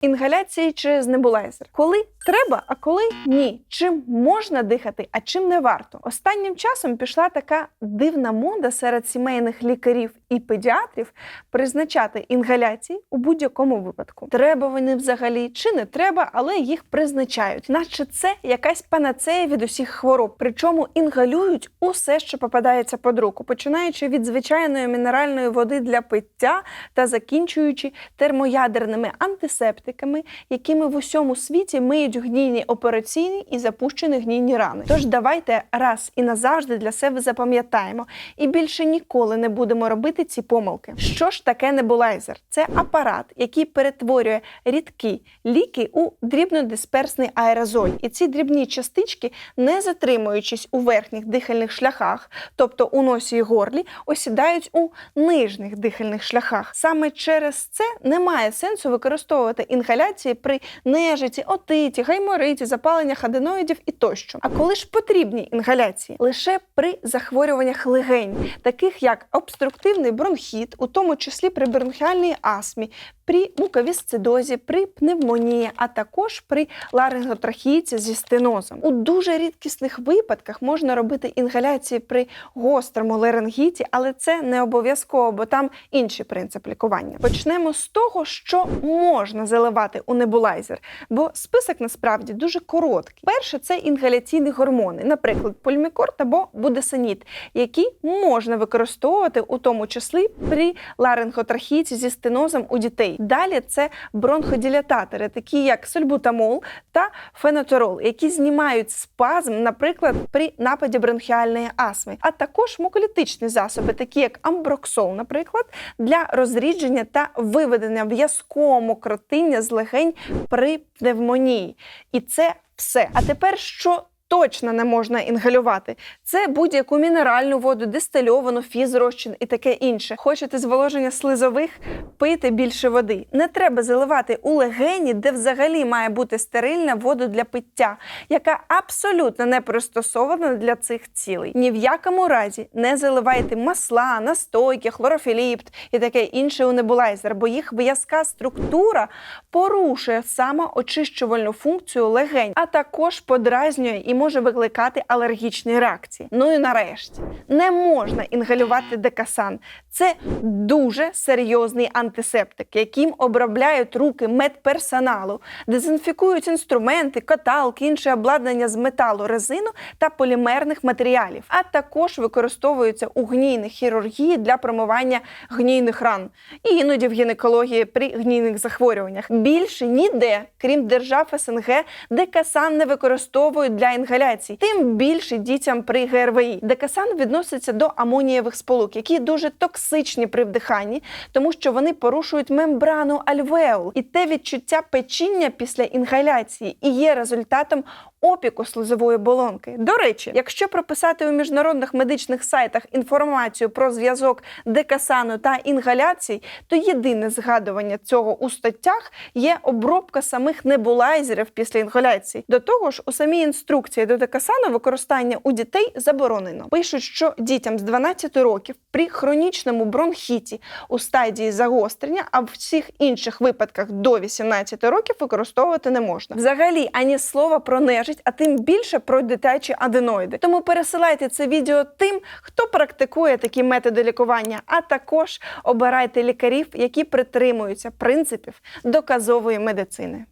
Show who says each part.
Speaker 1: Інгаляції через небулайзер. Коли треба, а коли ні. Чим можна дихати, а чим не варто. Останнім часом пішла така дивна мода серед сімейних лікарів і педіатрів призначати інгаляції у будь-якому випадку. Треба вони взагалі чи не треба, але їх призначають, наче це якась панацея від усіх хвороб. Причому інгалюють усе, що попадається під руку, починаючи від звичайної мінеральної води для пиття та закінчуючи термоядерними антисептиками, якими в усьому світі миють гнійні операційні і запущені гнійні рани. Тож давайте раз і назавжди для себе запам'ятаємо і більше ніколи не будемо робити ці помилки. Що ж таке небулайзер? Це апарат, який перетворює рідкі ліки у дрібнодисперсний аерозоль. І ці дрібні частички, не затримуючись у верхніх дихальних шляхах, тобто у носі і горлі, осідають у нижніх дихальних шляхах. Саме через це немає сенсу використовувати інгаляції при нежиті, отиті, гаймориті, запаленнях аденоїдів і тощо. А коли ж потрібні інгаляції? Лише при захворюваннях легень, таких як обструктивний бронхіт, у тому числі при бронхіальній астмі, при муковісцидозі, при пневмонії, а також при ларинготрахіїці зі стенозом. У дуже рідкісних випадках можна робити інгаляції при гострому ларингіті, але це не обов'язково, бо там інший принцип лікування. Почнемо з того, що можна заливати у небулайзер, бо список насправді дуже короткий. Перше це інгаляційні гормони, наприклад, пульмікорт або будесоніт, які можна використовувати у тому числі при ларинготрахіті зі стенозом у дітей. Далі це бронходилататори, такі як сольбутамол та фенотерол, які знімають спазм, наприклад, при нападі бронхіальної астми, а також муколітичні засоби, такі як амброксол, наприклад, для розрідження та виведення в'язкого мокротиння з легень при пневмонії. І це все. А тепер що? Точно не можна інгалювати. Це будь-яку мінеральну воду, дистильовану, фізрозчин і таке інше. Хочете зволоження слизових, пийте більше води. Не треба заливати у легені, де взагалі має бути стерильна воду для пиття, яка абсолютно не пристосована для цих цілей. Ні в якому разі не заливайте масла, настойки, хлорофіліпт і таке інше у небулайзер, бо їх в'язка структура порушує самоочищувальну функцію легень, а також подразнює і може викликати алергічні реакції. Ну і нарешті не можна інгалювати декасан. Це дуже серйозний антисептик, яким обробляють руки медперсоналу, дезінфікують інструменти, каталки, інше обладнання з металу, резину та полімерних матеріалів, а також використовуються у гнійній хірургії для промивання гнійних ран і іноді в гінекології при гнійних захворюваннях. Більше ніде, крім держав СНГ, декасан не використовують для інгаляцій, тим більше дітям при ГРВІ. Декасан відноситься до амонієвих сполук, які дуже токсичні при вдиханні, тому що вони порушують мембрану альвеол. І те відчуття печіння після інгаляції і є результатом опіку слизової болонки. До речі, якщо прописати у міжнародних медичних сайтах інформацію про зв'язок декасану та інгаляцій, то єдине згадування цього у статтях є обробка самих небулайзерів після інгаляції. До того ж, у самій інструкції до декасану використання у дітей заборонено. Пишуть, що дітям з 12 років при хронічному бронхіті у стадії загострення, а в всіх інших випадках до 18 років використовувати не можна. Взагалі ані слова про нежить, а тим більше про дитячі аденоїди. Тому пересилайте це відео тим, хто практикує такі методи лікування, а також обирайте лікарів, які притримуються принципів доказової медицини.